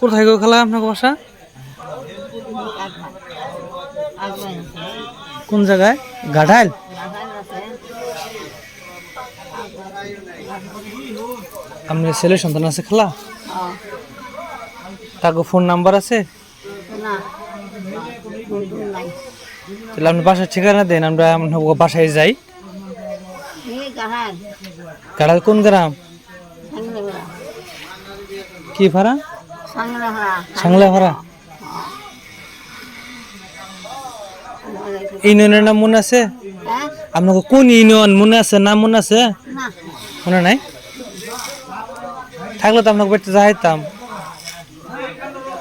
কোথায় গো খালা আপনার বাসা? কোন জায়গায়? গাঢাইল? আপনার ছেলে সন্তান আছে খালা? তাকে ফোন নাম্বার আছে? তাহলে আপনি বাসার ঠিকানা দেন আমরা বাসায় যাই। গাঢ়াল কোন গ্রাম? কি ভাড়া? সাংলে ভরা সাংলা ভাড়া ইউনিয়নের নাম মনে আছে? হ্যাঁ? আপনাকে কোন ইউনিয়ন মনে আছে? নাম মনে আছে? মনে নাই? থাকলে তো আপনাকে বাড়িতে যাইতাম।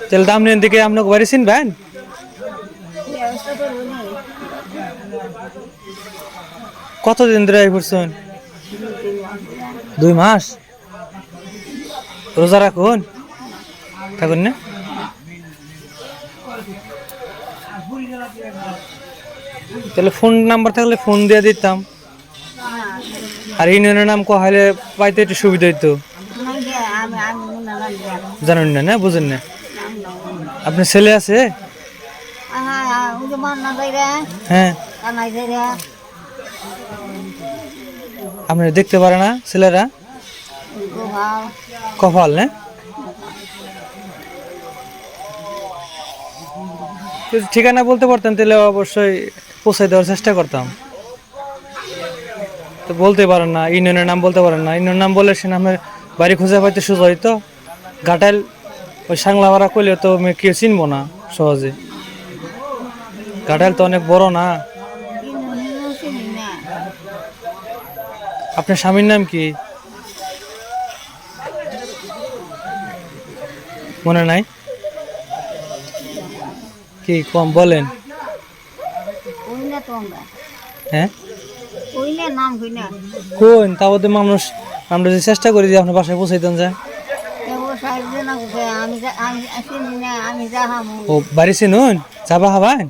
তাহলে দাম আপনি দিকে আপনাকে বাড়ি চিনবেন? কতদিন ধরে আই পড়ছেন দুই মাস? রোজা রাখুন? থাকুন না? তাহলে ফোন নাম্বার থাকলে ফোন দিয়ে দিতাম। আর ইউনিয়নের নাম কহাইলে পাইতে একটু সুবিধা হইতো। জানেন না না? বুঝেন না? আপনার ছেলে আছে? হ্যাঁ। দেখতে পারে না ছেলেরা? কপাল না? ঠিকানা বলতে পারতেন তাহলে অবশ্যই পৌঁছাই দেওয়ার চেষ্টা করতাম। তো বলতে পারেন না ইউনিয়নের নাম বলতে পারেন না। ইউনিয়নের নাম বলে সে নামের বাড়ি খুঁজে পাইতে সোজা হইতো ঘাটাইল ওই সাংলা ভাড়া করলে তো আমি কেউ চিনবো না সহজে। ঘাটাইল তো অনেক বড় না। আপনার স্বামীর নাম কি? মনে নাই? কি কম বলেন। হ্যাঁ? কোন? তাও তো মানুষ আমরা যে চেষ্টা করি যে আপনার বাসায় পৌঁছাইতেন যায়। ও বাড়ি চিনুন? যাবা হবান?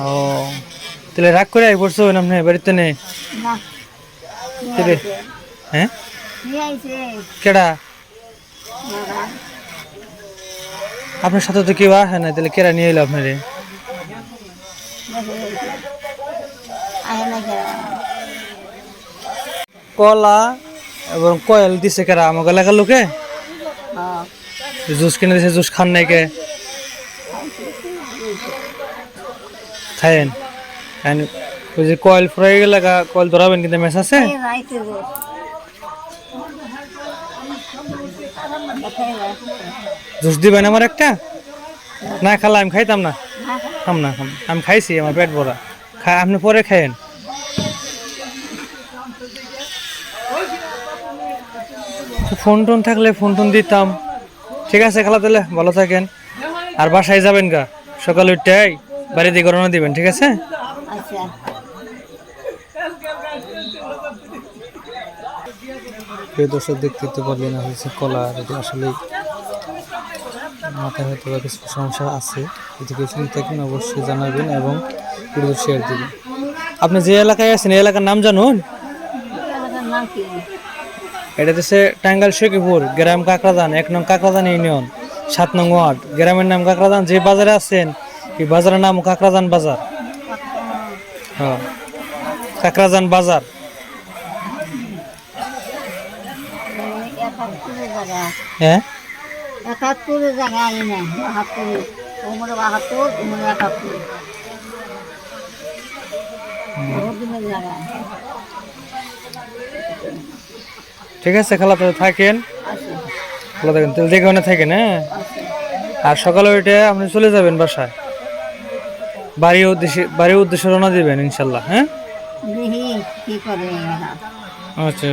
ও তাহলে রাগ করে পড়ছো আপনি বাড়িতে নেই? হ্যাঁ? কেডা? আপনার সাথে তো কেউ আসে না তাহলে কেরা নিয়ে এলো আপনারে? কলা এবং কয়েল দিছে কেরা আমাকে এলাকার লোকে? জুস কিনে দিছে, জুস খান নাই কে? খায়েন। কয়েল ফ্রাই লাগা কয়েল ধরাবেন কিন্তু মেস আছে? জুস দিবেন আমার একটা? না খালা, আমি খাইতাম না। খাম না, খাম আমি খাইছি, আমার পেট ভরা। খা আপনি পরে খায়েন ফোন টোন থাকলে ফোন টোন দিতাম। ঠিক আছে খালা তাহলে, ভালো থাকেন। আর বাসায় যাবেন গা? সকাল উঠতেই বাড়িতে গরমা দিবেন, ঠিক আছে? আচ্ছা। প্রিয় দর্শক দেখতে তো পারলেন হয়েছে কলা এটা আসলে মাথায় হয়তো বা কিছু সমস্যা আছে। যদি কিছু থাকেন অবশ্যই জানাবেন এবং ভিডিও শেয়ার দিবেন। আপনি যে এলাকায় আছেন এই এলাকার নাম জানুন? এটা হচ্ছে টাঙ্গাইল শেখিপুর গ্রাম কাকরাদান এক নং কাকরাদান ইউনিয়ন সাত নং ওয়ার্ড। গ্রামের নাম কাকরাদান যে বাজারে আছেন এই বাজারের নাম কাকরাদান বাজার। হ্যাঁ কাকরাদান বাজার একাত্তরের জায়গা হ্যাঁ? একাত্তরের জায়গা আনি না বাহাত্তরে উমরে বাহাত্তর উমরে একাত্তর। বহুত দিনের জায়গা। ঠিক আছে খালা তো থাকেন। ভালো থাকেন তেল দেখে ওখানে থাকেন হ্যাঁ? আর সকালে উঠে আপনি চলে যাবেন বাসায়। বাড়ির উদ্দেশ্যে বাড়ির উদ্দেশ্যে রওনা দিবেন ইনশাল্লাহ হ্যাঁ? আচ্ছা.